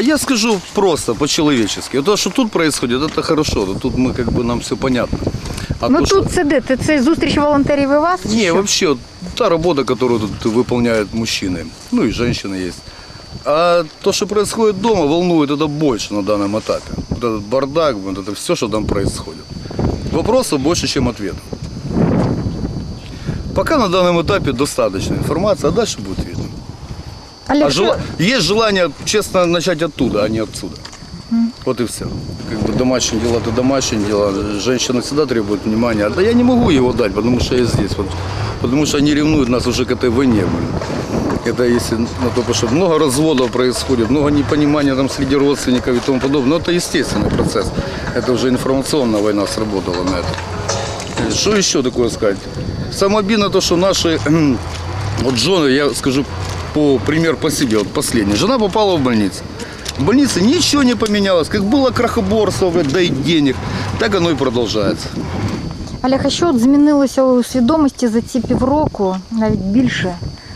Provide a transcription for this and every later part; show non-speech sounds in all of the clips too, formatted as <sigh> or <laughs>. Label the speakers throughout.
Speaker 1: А я скажу просто, по-человечески. Вот То, что тут происходит, это хорошо. да Тут мы, как бы, нам все понятно. А
Speaker 2: ну
Speaker 1: то, что-
Speaker 2: тут це де? Це, це зустріч волонтерів і вас? чи
Speaker 1: Не,
Speaker 2: що?
Speaker 1: вообще, вот та работа, которую тут выполняют мужчины, ну и женщины есть. А то, что происходит дома, волнует это больше на данном этапе. Вот этот бардак, вот это все, что там происходит. Вопросов больше, чем ответов. Пока на данном этапе достаточно информации, а дальше будет видно.
Speaker 2: Олег,
Speaker 1: А
Speaker 2: що-
Speaker 1: жела- Есть желание, честно, начать оттуда, а не отсюда. Вот и все. Как бы домашние дела, это домашние дела. Женщина всегда требует внимания. Да я не могу его дать, потому что я здесь. Вот, потому что они ревнуют нас уже к этой войне. блин. Это если на то, потому что много разводов происходит, много непонимания там среди родственников и тому подобное. Но это естественный процесс. Это уже информационная война сработала на это. Что еще такое сказать? Самое обидное то, что наши кхм, <clears throat> вот жены, я скажу по пример по себе, вот последний. Жена попала в больницу. В больнице ничего не поменялось. Как было крахоборство, дай денег, так оно и продолжается.
Speaker 2: Олег, а що от змінилося у свідомості за ці півроку, навіть більше?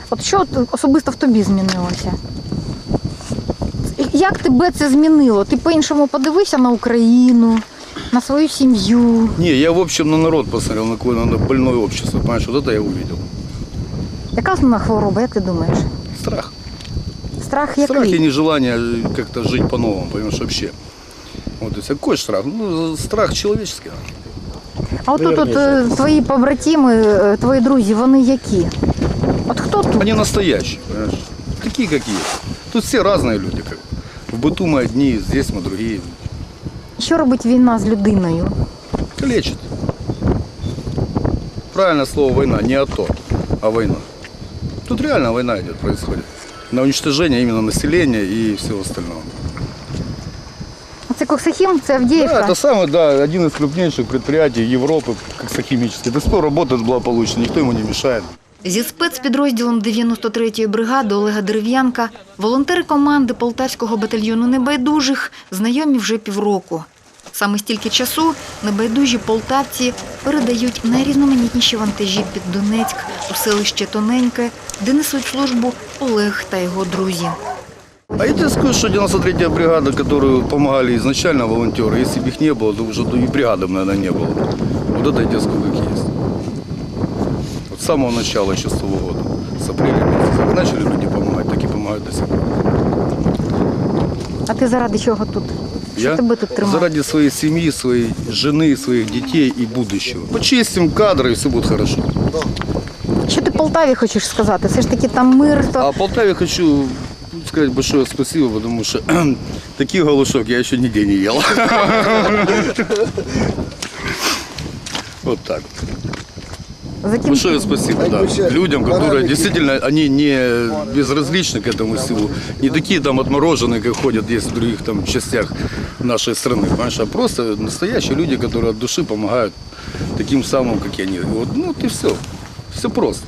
Speaker 2: От що от особисто в тобі змінилося? Як тебе це змінило? Ти по-іншому подивився на Україну, на свою сім'ю?
Speaker 1: Не, я в общем на народ посмотрел, на какое надо больное общество. Понимаешь, вот это я увидел.
Speaker 2: Яка основна хвороба, як ти думаєш?
Speaker 1: Страх.
Speaker 2: Страх
Speaker 1: Страх и
Speaker 2: який?
Speaker 1: нежелание как-то жить по-новому, понимаешь, вообще. Вот и все. Какой страх? Ну, страх человеческий.
Speaker 2: А от тут от, е, твої побратими, е, твої друзі, вони які? От хто тут?
Speaker 1: Они настоящие, понимаешь? Такие, как есть. Тут все разные люди. Как. бы. В быту мы одни, здесь мы другие.
Speaker 2: Що робить війна з людиною?
Speaker 1: Калечит. Правильное слово война, не АТО, а война. Тут реально война идет, происходит. На уничтожение именно населения и всего остального.
Speaker 2: Це Коксахім, це
Speaker 1: Да,
Speaker 2: Авдіївка.
Speaker 1: это самый, да, один из крупнейших предприятий Европы, как химический. Это 100 работает благополучно, никто ему не мешает.
Speaker 3: Зі спецпідрозділом 93-ї бригади Олега Дерев'янка волонтери команди Полтавського батальйону небайдужих знайомі вже півроку. Саме стільки часу небайдужі полтавці передають найрізноманітніші вантажі під Донецьк у селище Тоненьке, де несуть службу Олег та його друзі.
Speaker 1: А я тебе скажу, что 93-я бригада, которую помогали изначально волонтеры, если бы их не было, то уже и бригады, бы, наверное, не было. Вот это я тебе скажу, как есть. Вот с самого начала шестого года, с апреля месяца, как начали люди помогать, так и помогают до сих пор.
Speaker 2: А ти заради чого тут?
Speaker 1: Я
Speaker 2: тебе тут тримає?
Speaker 1: заради своей семьи, своей жены, своих детей и будущего. Почистим кадры, и все будет хорошо.
Speaker 2: Що ти Полтаві хочеш сказати? Все ж таки там мир, то
Speaker 1: А Полтаве хочу сказать большое спасибо, потому что <clears throat> таких голушок я еще нигде не ел. Вот <laughs> так. Большое спасибо да, людям, которые действительно, они не безразличны к этому всему. Не такие там отмороженные, как ходят есть в других там частях нашей страны, понимаешь, а просто настоящие люди, которые от души помогают таким самым, как и они. Вот, ну, вот и все. Все просто.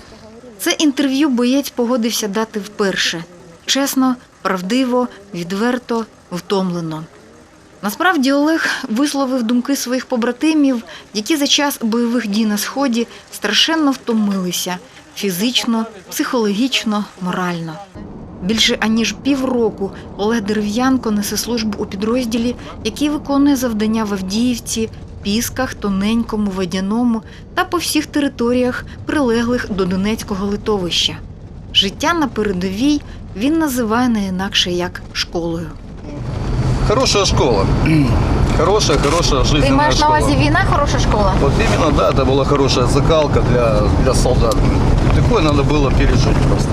Speaker 3: Це інтерв'ю боєць погодився дати вперше. Чесно, правдиво, відверто, втомлено. Насправді Олег висловив думки своїх побратимів, які за час бойових дій на сході страшенно втомилися фізично, психологічно, морально. Більше аніж півроку Олег Дерев'янко несе службу у підрозділі, який виконує завдання в Авдіївці, Пісках, Тоненькому, Водяному та по всіх територіях, прилеглих до Донецького литовища. Життя на передовій він називає не інакше як школою.
Speaker 1: Хорошая школа. Хорошая, хорошая
Speaker 2: ти
Speaker 1: жизненная
Speaker 2: маєш на
Speaker 1: школа.
Speaker 2: увазі війна, хороша школа?
Speaker 1: Вот именно, да, это была хорошая закалка для, для солдат. И такое надо было пережить просто.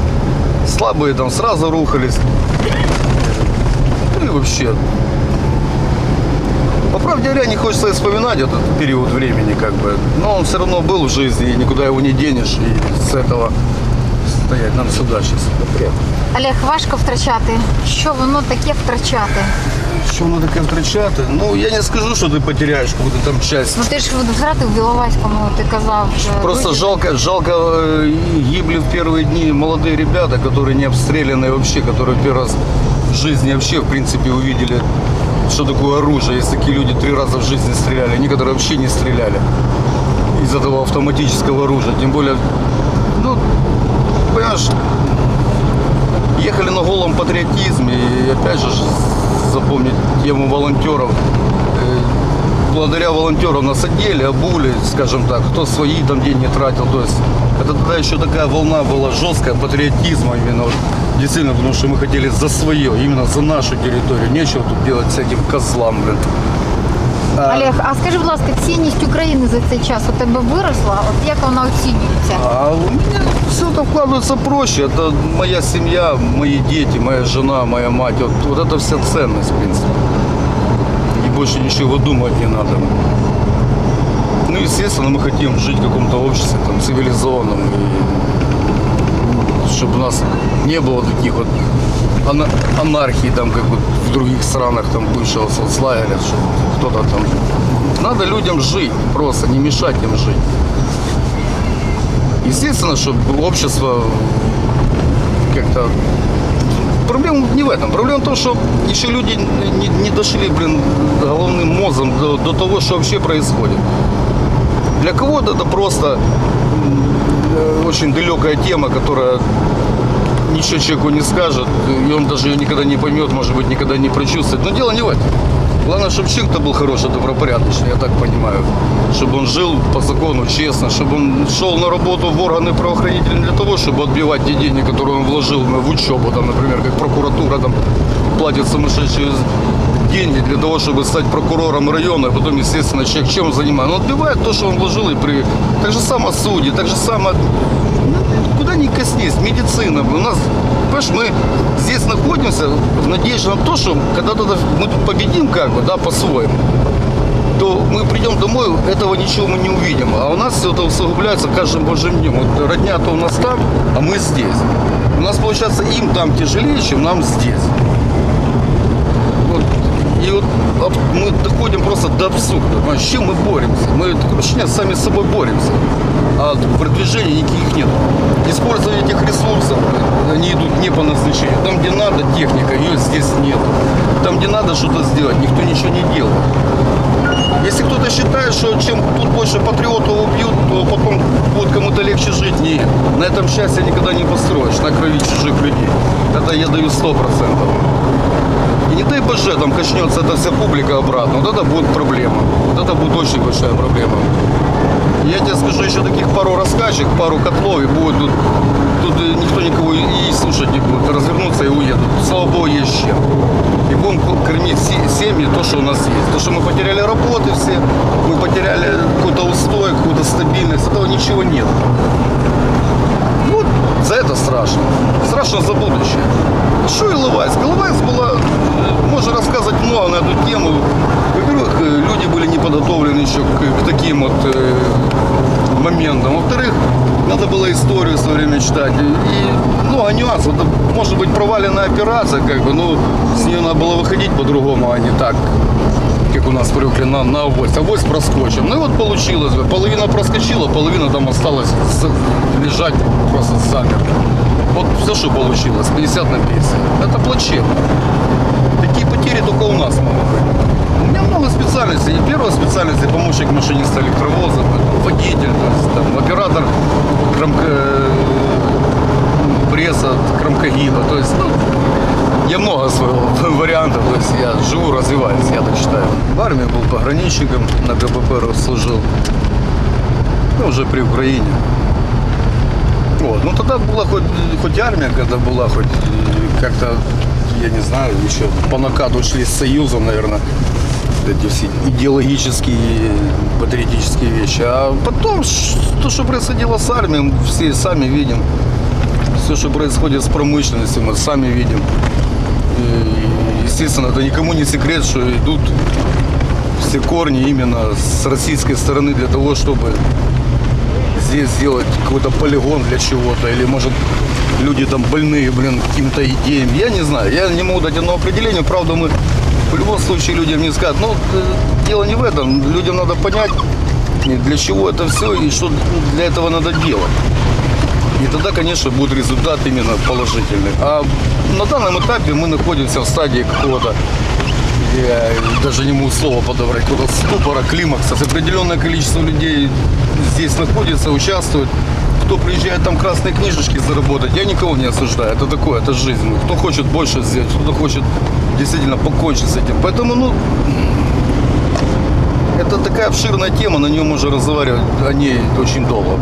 Speaker 1: Слабые там сразу рухались. Ну и вообще. По правде говоря, не хочется и вспоминать этот период времени, как бы. Но он все равно был в жизни, и никуда его не денешь. И с этого стоять нам сюда сейчас.
Speaker 2: Олег, важко втрачати. Що воно таке втрачати?
Speaker 1: Що воно таке втрачати? Ну, я не скажу, що ти потеряєш какую-то там часть.
Speaker 2: Ну ти ж втратив в Іловайському, ти казав. що
Speaker 1: Просто
Speaker 2: друзі-
Speaker 1: жалко, жалко э, гибли в первые дни молодые ребята, которые не обстреляны вообще, которые первый раз в жизни вообще, в принципе, увидели, что такое оружие. Есть такие люди три раза в жизни стреляли, они, которые вообще не стреляли из этого автоматического оружия. Тем более, ну, понимаешь, ехали на голом патриотизме и опять же напомнить тему волонтеров. Э, Благодаря волонтерам нас одели, обули, скажем так, кто свои там деньги тратил. То есть это тогда еще такая волна была жесткая патриотизма именно. Вот, действительно, потому что мы хотели за свое, именно за нашу территорию. Нечего тут делать всяким козлам, блин. А-
Speaker 2: Олег, а скажи, будь ласка, цінність України за цей час у тебе виросла? От як вона оцінюється?
Speaker 1: А у меня все это вкладывается проще. Это моя семья, мои дети, моя жена, моя мать. Вот, вот это вся ценность, в принципе. И больше ничего думать не надо. Ну, естественно, мы хотим жить в каком-то обществе там, цивилизованном. И Чтобы у нас не было таких вот ана- анархий, там, как вот в других странах там, бывшего соцлагеря, что кто-то там... Надо людям жить просто, не мешать им жить. Естественно, чтобы общество как-то... Проблема не в этом. Проблема в том, что еще люди не, не дошли, блин, головным мозгом до, до того, что вообще происходит. Для кого-то это просто очень далекая тема, которая ничего человеку не скажет, и он даже ее никогда не поймет, может быть, никогда не прочувствует. Но дело не в этом. Главное, чтобы человек-то был хороший, добропорядочный, я так понимаю. Чтобы он жил по закону честно, чтобы он шел на работу в органы правоохранительные для того, чтобы отбивать те деньги, которые он вложил в учебу, там, например, как прокуратура там платит сумасшедшие деньги для того, чтобы стать прокурором района, и потом, естественно, человек чем занимается? Он отбивает то, что он вложил, и при... Так же само судьи, так же само куда ни коснись, медицина. У нас, понимаешь, мы здесь находимся в надежде на то, что когда-то мы победим как бы, да, по-своему, то мы придем домой, этого ничего мы не увидим. А у нас все это усугубляется каждым божьим днем. Вот родня-то у нас там, а мы здесь. У нас, получается, им там тяжелее, чем нам здесь. Вот. И вот аб- мы доходим просто до абсурда. С чем мы боремся? Мы ощущение, сами с собой боремся. А продвижения никаких нет. Использование этих ресурсов, они идут не по назначению. Там, где надо техника, ее здесь нет. Там, где надо что-то сделать, никто ничего не делает. Если кто-то считает, что чем тут больше патриотов убьют, то потом будет кому-то легче жить, нет. На этом счастье никогда не построишь, на крови чужих людей. Это я даю сто процентов. И не дай боже, там качнется эта вся публика обратно, вот это будет проблема. Вот это будет очень большая проблема. Я тебе скажу еще таких пару рассказчик, пару котлов, и будет тут, тут никто никого и слушать не будет. Развернутся и уедут. Слава Богу, есть чем. Будем ко- кормить се- семьи то, что у нас есть. То, что мы потеряли работы все, мы потеряли какой-то устой, какую-то стабильность, этого ничего нет. Вот за это страшно. Страшно за будущее. Что Иловайск? Иловайск была, э, можно рассказывать много на эту тему. Во-первых, э, люди были не подготовлены еще к, к таким вот э, моментам. Во-вторых, надо было историю в свое время читать. И, и, ну, а нюанс, это может быть проваленная операция, как бы, ну, с нее надо было выходить по-другому, а не так, как у нас привыкли на, на авось. Авось проскочим. Ну и вот получилось. Половина проскочила, половина там осталась с- лежать просто замерла. Вот все, что получилось, 50 на 50. Это плачевно. Такие потери только у нас могут быть. У меня много специальностей. И первая специальность – помощник машиниста электровоза, водитель, то есть, там, оператор кромка- пресса, кромкогиба. То есть, ну, я много своего <laughs> вариантов, то есть я живу, развиваюсь, я так считаю. В армии был пограничником, на КПП служил, ну, уже при Украине. Вот. Ну тогда была хоть, хоть армия, когда была, хоть э, как-то, я не знаю, еще по накату шли с Союзом, наверное, эти все идеологические, патриотические вещи. А потом то, что происходило с армией, мы все сами видим. Все, что происходит с промышленностью, мы сами видим. И, естественно, это никому не секрет, что идут все корни именно с российской стороны для того, чтобы здесь сделать какой-то полигон для чего-то, или может люди там больные, блин, каким-то идеям. Я не знаю, я не могу дать одно определение, правда мы в любом случае людям не скажут. Но э, дело не в этом, людям надо понять, для чего это все и что для этого надо делать. И тогда, конечно, будет результат именно положительный. А на данном этапе мы находимся в стадии какого-то я даже не могу слово подобрать, какого-то ступора, климакса. Определенное количество людей здесь находится, участвует. Кто приезжает там красные книжечки заработать, я никого не осуждаю. Это такое, это жизнь. Кто хочет больше сделать, кто хочет действительно покончить с этим. Поэтому, ну, это такая обширная тема, на нее можно разговаривать о ней очень долго.